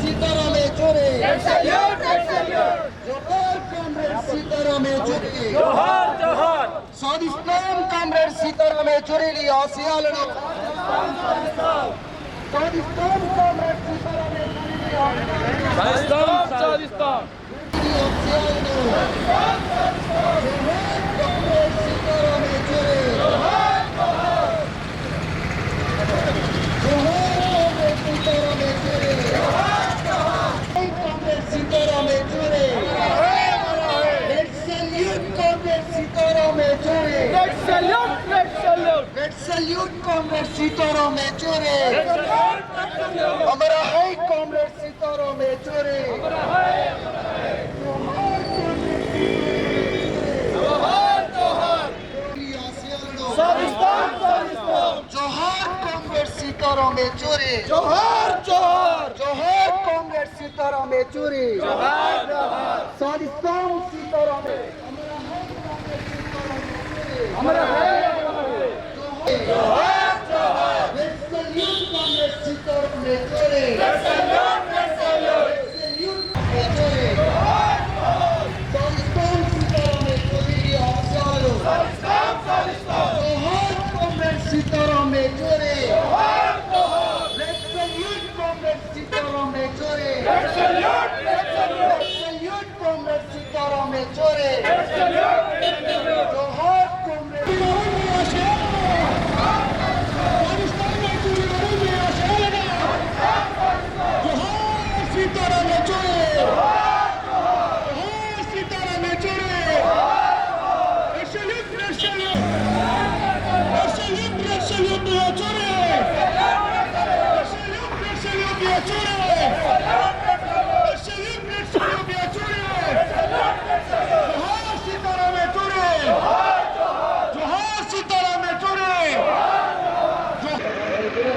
సీతారాం యెచూరి జోహార్ కామ్రేడ్ సీతారాం యెచూరి సాధిస్తాం కామ్రేడ్ సీతారాం యెచూరి ఆశయాలను సాధిస్తాం కామ్రేడ్ సీతారాం యెచూరి సాధిస్తాం বাটালিয়ন কমরেড সীতারাম মেচুরে আমরা হাই কমরেড সীতারাম মেচুরে আমরা হাই सीताराम येचुरी जोहर जोहर जोहर कांग्रेस सीताराम येचुरी जोहर जोहर सादिस्तान सीताराम हमरा है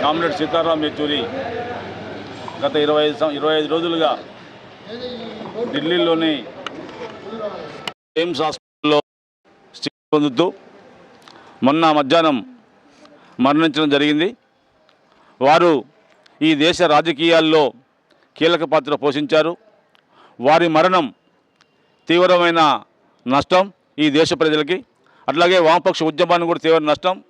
కామ్రేడ్ సీతారాం యెచూరి గత ఇరవై ఐదు సం- ఇరవై ఐదు రోజులుగా ఢిల్లీలోని ఎయిమ్స్ హాస్పిటల్లో చికిత్స పొందుతూ మొన్న మధ్యాహ్నం మరణించడం జరిగింది. వారు ఈ దేశ రాజకీయాల్లో కీలక పాత్ర పోషించారు. వారి మరణం తీవ్రమైన నష్టం ఈ దేశ ప్రజలకి. అట్లాగే వామపక్ష ఉద్యమానికి కూడా తీవ్ర నష్టం.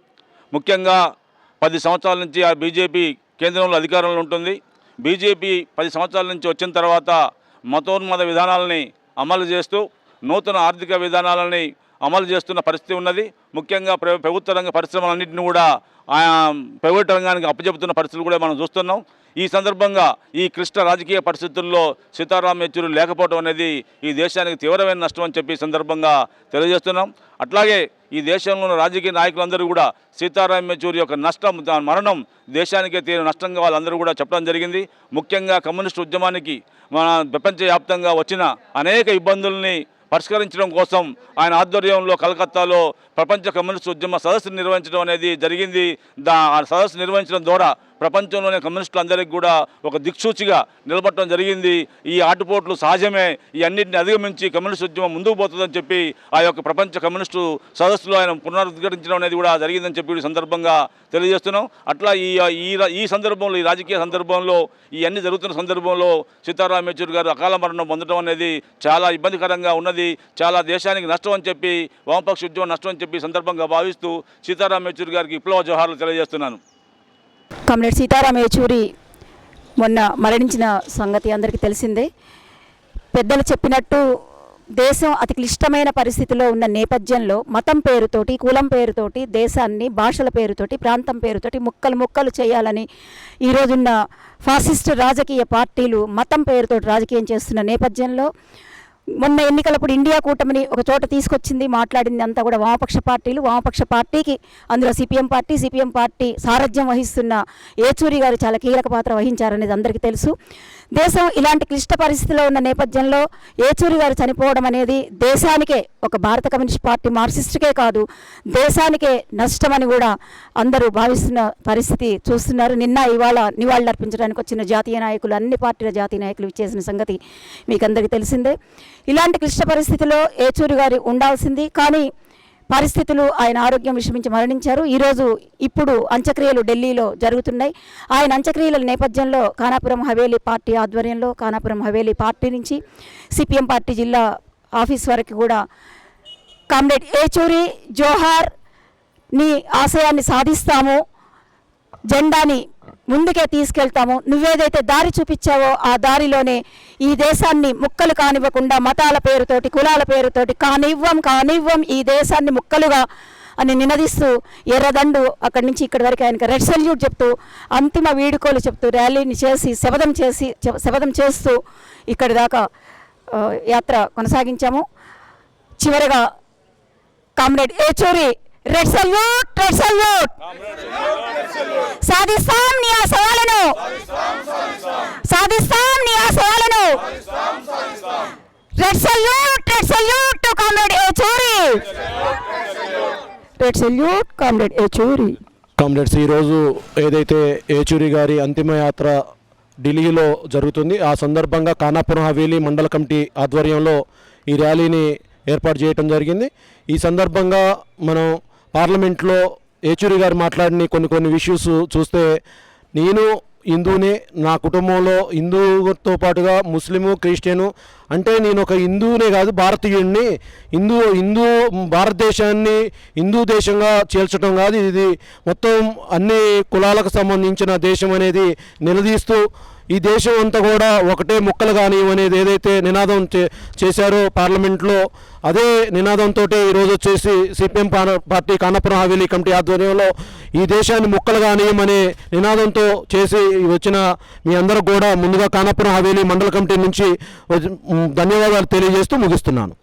ముఖ్యంగా పది సంవత్సరాల నుంచి ఆ బీజేపీ కేంద్రంలో అధికారంలో ఉంటుంది. బీజేపీ పది సంవత్సరాల నుంచి వచ్చిన తర్వాత మతోన్మత విధానాలని అమలు చేస్తూ నూతన ఆర్థిక విధానాలని అమలు చేస్తున్న పరిస్థితి ఉన్నది. ముఖ్యంగా ప్రభుత్వ రంగ పరిశ్రమలన్నింటినీ కూడా ప్రైవేట్ రంగానికి అప్పచెబుతున్న పరిస్థితులు కూడా మనం చూస్తున్నాం. ఈ సందర్భంగా ఈ క్లిష్ట రాజకీయ పరిస్థితుల్లో సీతారాం యెచూరి లేకపోవడం అనేది ఈ దేశానికి తీవ్రమైన నష్టం అని చెప్పి సందర్భంగా తెలియజేస్తున్నాం. అట్లాగే ఈ దేశంలో ఉన్న రాజకీయ నాయకులందరూ కూడా సీతారాం యచూరి యొక్క నష్టం దాని మరణం దేశానికే తీరు నష్టంగా వాళ్ళందరూ కూడా చెప్పడం జరిగింది. ముఖ్యంగా కమ్యూనిస్ట్ ఉద్యమానికి మన ప్రపంచవ్యాప్తంగా వచ్చిన అనేక ఇబ్బందుల్ని పరిష్కరించడం కోసం ఆయన ఆధ్వర్యంలో కలకత్తాలో ప్రపంచ కమ్యూనిస్ట్ ఉద్యమ సదస్సు నిర్వహించడం అనేది జరిగింది. దా ఆ సదస్సు నిర్వహించడం ద్వారా ప్రపంచంలోనే కమ్యూనిస్టులందరికీ కూడా ఒక దిక్సూచిగా నిలబడటం జరిగింది. ఈ ఆటుపోట్లు సహజమే. ఈ అన్నింటిని అధిగమించి కమ్యూనిస్ట్ ఉద్యమం ముందుకు పోతుందని చెప్పి ఆ యొక్క ప్రపంచ కమ్యూనిస్టు సదస్సులో ఆయన పునరుద్ఘటించడం అనేది కూడా జరిగిందని చెప్పి ఈ సందర్భంగా తెలియజేస్తున్నాం. అట్లా ఈ ఈ ఈ సందర్భంలో ఈ రాజకీయ సందర్భంలో ఈ అన్ని జరుగుతున్న సందర్భంలో సీతారాం యెచూరి గారు అకాల మరణం పొందడం అనేది చాలా ఇబ్బందికరంగా ఉన్నది. చాలా దేశానికి నష్టం అని చెప్పి వామపక్ష ఉద్యమం నష్టం అని చెప్పి సందర్భంగా భావిస్తూ సీతారాం యెచూరి గారికి విప్లవ జోహార్లు తెలియజేస్తున్నాను. కమ్రేడ్ సీతారాం యేచూరి మొన్న మరణించిన సంగతి అందరికీ తెలిసిందే. పెద్దలు చెప్పినట్టు దేశం అతి క్లిష్టమైన పరిస్థితిలో ఉన్న నేపథ్యంలో మతం పేరుతోటి కులం పేరుతోటి దేశాన్ని భాషల పేరుతోటి ప్రాంతం పేరుతోటి ముక్కలు ముక్కలు చేయాలని ఈరోజున్న ఫాసిస్ట్ రాజకీయ పార్టీలు మతం పేరుతోటి రాజకీయం చేస్తున్న నేపథ్యంలో మొన్న ఎన్నికలప్పుడు ఇండియా కూటమిని ఒక చోట తీసుకొచ్చింది మాట్లాడింది అంతా కూడా వామపక్ష పార్టీలు. వామపక్ష పార్టీకి అందులో సిపిఎం పార్టీ సిపిఎం పార్టీ సారథ్యం వహిస్తున్న ఏచూరి గారు చాలా కీలక పాత్ర వహించారనేది అందరికీ తెలుసు. దేశం ఇలాంటి క్లిష్ట పరిస్థితిలో ఉన్న నేపథ్యంలో ఏచూరి గారు చనిపోవడం అనేది దేశానికే ఒక భారత కమ్యూనిస్ట్ పార్టీ మార్క్సిస్టుకే కాదు దేశానికే నష్టమని కూడా అందరూ భావిస్తున్న పరిస్థితి చూస్తున్నారు. నిన్న ఇవాళ నివాళులు అర్పించడానికి వచ్చిన జాతీయ నాయకులు అన్ని పార్టీల జాతీయ నాయకులు ఇచ్చేసిన సంగతి మీకు అందరికీ తెలిసిందే. ఇలాంటి క్లిష్ట పరిస్థితిలో ఏచూరి గారి ఉండాల్సింది. కానీ పరిస్థితులు ఆయన ఆరోగ్యం విషమించి మరణించారు. ఈరోజు ఇప్పుడు అంత్యక్రియలు ఢిల్లీలో జరుగుతున్నాయి. ఆయన అంత్యక్రియల నేపథ్యంలో ఖానాపురం హవేలీ పార్టీ ఆధ్వర్యంలో ఖానాపురం హవేలీ పార్టీ నుంచి సిపిఎం పార్టీ జిల్లా ఆఫీస్ వరకు కూడా కామ్రేడ్ ఏచూరి జోహార్ నీ ఆశయాన్ని సాధిస్తాము. జెండాని ముందుకే తీసుకెళ్తాము. నువ్వేదైతే దారి చూపించావో ఆ దారిలోనే ఈ దేశాన్ని ముక్కలు కానివ్వకుండా మతాల పేరుతోటి కులాల పేరుతోటి కానివ్వం కానివ్వం ఈ దేశాన్ని ముక్కలుగా అని నినదిస్తూ ఎర్రదండు అక్కడి నుంచి ఇక్కడి వరకు ఆయనకి రెడ్ సెల్యూట్ చెప్తూ అంతిమ వీడుకోలు చెప్తూ ర్యాలీని చేసి శబదం చేసి శబదం చేస్తూ ఇక్కడి దాకా యాత్ర కొనసాగించాము. చివరగా comrade Yechury red salute red salute! సాధిస్తాం నీ ఆశయాలను సాధిస్తాం నీ ఆశయాలను red salute red salute to comrade Yechury red salute comrade Yechury. Comrades ఈరోజు ఏదైతే ఏచూరి గారి అంతిమయాత్ర ఢిల్లీలో జరుగుతుంది ఆ సందర్భంగా ఖానాపురం హవేలీ మండల కమిటీ ఆధ్వర్యంలో ఈ ర్యాలీని ఏర్పాటు చేయడం జరిగింది. ఈ సందర్భంగా మనం పార్లమెంట్లో ఏచూరి గారు మాట్లాడిన కొన్ని కొన్ని ఇష్యూస్ చూస్తే నేను హిందూనే నా కుటుంబంలో హిందూతో పాటుగా ముస్లిము క్రిస్టియను అంటే నేను ఒక హిందువునే కాదు భారతీయుడిని హిందూ హిందూ భారతదేశాన్ని హిందూ దేశంగా చేల్చడం కాదు. ఇది మొత్తం అన్ని కులాలకు సంబంధించిన దేశం అనేది నిలదీస్తూ ఈ దేశం అంతా కూడా ఒకటే ముక్కలు కానీ అనేది ఏదైతే నినాదం చే చేశారో పార్లమెంట్లో అదే నినాదంతో ఈరోజు వచ్చేసి CPM party Khanapuram Haveli committee ఆధ్వర్యంలో ఈ దేశాన్ని ముక్కలు కానీయమనే నినాదంతో చేసి వచ్చిన మీ అందరూ కూడా ముందుగా కానపురం హవేలీ మండల కమిటీ నుంచి వచ్చి- ధన్యవాదాలు తెలియజేస్తూ ముగిస్తున్నాను.